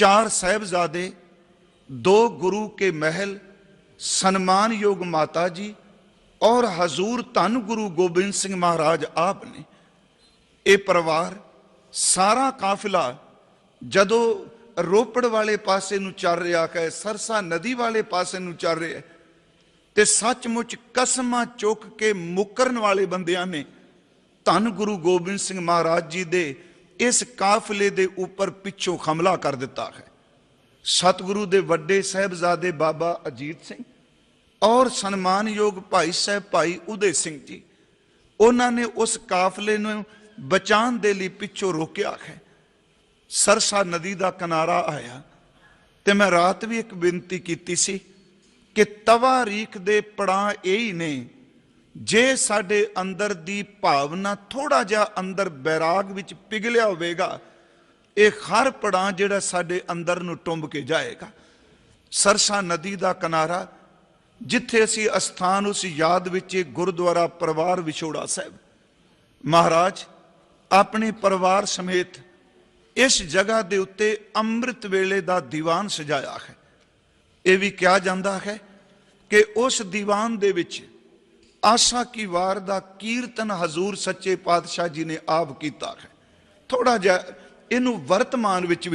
ਚਾਰ ਸਾਹਿਬਜ਼ਾਦੇ, ਦੋ ਗੁਰੂ ਕੇ ਮਹਿਲ, ਸਨਮਾਨਯੋਗ ਮਾਤਾ ਜੀ ਔਰ ਹਜ਼ੂਰ ਧੰਨ ਗੁਰੂ ਗੋਬਿੰਦ ਸਿੰਘ ਮਹਾਰਾਜ ਆਪ ਨੇ। ਇਹ ਪਰਿਵਾਰ ਸਾਰਾ ਕਾਫਿਲਾ ਜਦੋਂ ਰੋਪੜ ਵਾਲੇ ਪਾਸੇ ਨੂੰ ਚੱਲ ਰਿਹਾ ਹੈ, ਸਰਸਾ ਨਦੀ ਵਾਲੇ ਪਾਸੇ ਨੂੰ ਚੱਲ ਰਿਹਾ ਹੈ ਤੇ ਸੱਚਮੁੱਚ ਕਸਮਾਂ ਚੁੱਕ ਕੇ ਮੁਕਰਨ ਵਾਲੇ ਬੰਦਿਆਂ ਨੇ ਧੰਨ ਗੁਰੂ ਗੋਬਿੰਦ ਸਿੰਘ ਮਹਾਰਾਜ ਜੀ ਦੇ ਇਸ ਕਾਫਲੇ ਦੇ ਉੱਪਰ ਪਿੱਛੋਂ ਹਮਲਾ ਕਰ ਦਿੱਤਾ ਹੈ। ਸਤਿਗੁਰੂ ਦੇ ਵੱਡੇ ਸਾਹਿਬਜ਼ਾਦੇ ਬਾਬਾ ਅਜੀਤ ਸਿੰਘ ਔਰ ਸਨਮਾਨਯੋਗ ਭਾਈ ਸਾਹਿਬ ਭਾਈ ਉਦੇ ਸਿੰਘ ਜੀ, ਉਹਨਾਂ ਨੇ ਉਸ ਕਾਫਲੇ ਨੂੰ ਬਚਾਉਣ ਦੇ ਲਈ ਪਿੱਛੋਂ ਰੋਕਿਆ ਹੈ। ਸਰਸਾ ਨਦੀ ਦਾ ਕਿਨਾਰਾ ਆਇਆ ਤੇ ਮੈਂ ਰਾਤ ਵੀ ਇੱਕ ਬੇਨਤੀ ਕੀਤੀ ਸੀ ਕਿ ਤਵਾਰੀਖ ਦੇ ਪੜਾਂ ਇਹ ਹੀ ਨੇ ਜੇ ਸਾਡੇ ਅੰਦਰ ਦੀ ਭਾਵਨਾ ਥੋੜਾ ਜਿਹਾ ਅੰਦਰ ਬੈਰਾਗ ਵਿੱਚ ਪਿਘਲਿਆ ਹੋਵੇਗਾ, ਇਹ ਹਰ ਪੜਾਂ ਜਿਹੜਾ ਸਾਡੇ ਅੰਦਰ ਨੂੰ ਟੁੰਬ ਕੇ ਜਾਏਗਾ। ਸਰਸਾ ਨਦੀ ਦਾ ਕਿਨਾਰਾ, ਜਿੱਥੇ ਅਸੀਂ ਅਸਥਾਨ ਉਸ ਯਾਦ ਵਿੱਚ ਗੁਰਦੁਆਰਾ ਪਰਿਵਾਰ ਵਿਛੋੜਾ ਸਾਹਿਬ। ਮਹਾਰਾਜ, ਆਪਣੇ ਪਰਿਵਾਰ ਸਮੇਤ ਇਸ ਜਗ੍ਹਾ ਦੇ ਉੱਤੇ ਅੰਮ੍ਰਿਤ ਵੇਲੇ ਦਾ ਦੀਵਾਨ ਸਜਾਇਆ ਹੈ। ਇਹ ਵੀ ਕਿਹਾ ਜਾਂਦਾ ਹੈ ਕਿ ਉਸ ਦੀਵਾਨ ਦੇ ਵਿੱਚ ਆਸਾ ਕੀ ਵਾਰ ਦਾ ਕੀਰਤਨ ਹਜ਼ੂਰ ਸੱਚੇ ਪਾਤਸ਼ਾਹ ਜੀ ਨੇ ਆਪ ਕੀਤਾ ਹੈ। ਥੋੜਾ ਜਿਹਾ ਇਹਨੂੰ ਵਰਤਮਾਨ ਵਿੱਚ ਵੀ